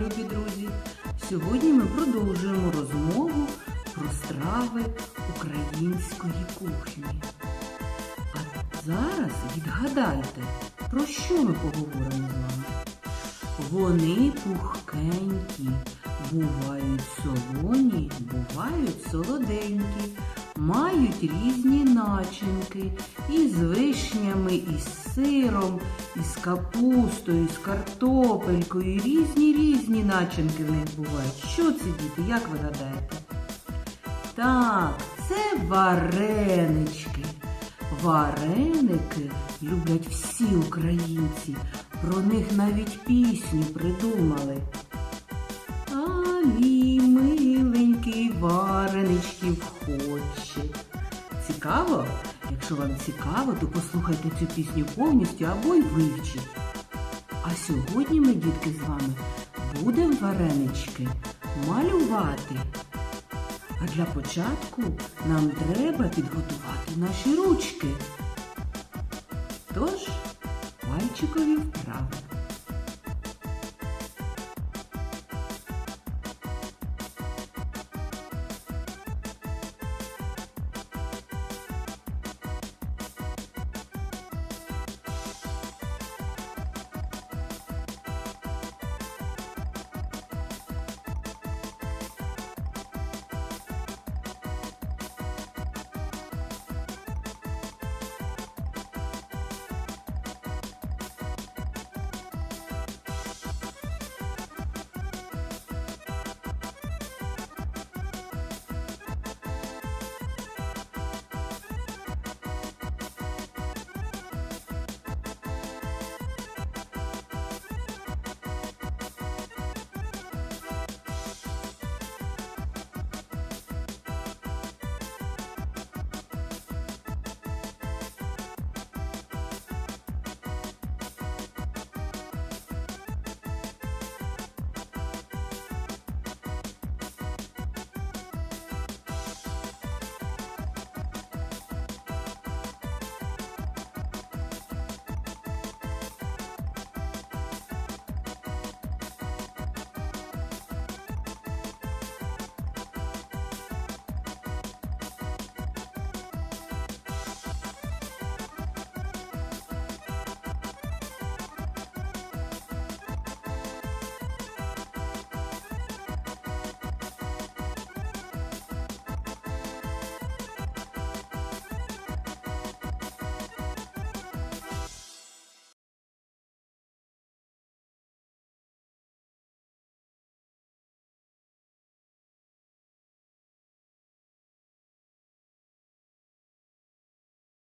Любі друзі, сьогодні ми продовжуємо розмову про страви української кухні. А зараз відгадайте, про що ми поговоримо з вами. Вони пухкенькі, бувають солоні, бувають солоденькі, мають різні начинки із вишнями, із сиром, із капустою, з картопелькою. Різні різні начинки в них бувають. Що це діти? Як ви гадаєте? Так, це варенички. Вареники люблять всі українці. Про них навіть пісню придумали. А мій миленький вареничків хоче. Цікаво? Якщо вам цікаво, то послухайте цю пісню повністю або й вивчіть. А сьогодні ми, дітки, з вами будемо варенички малювати. А для початку нам треба підготувати наші ручки. Тож, пальчикові вправи.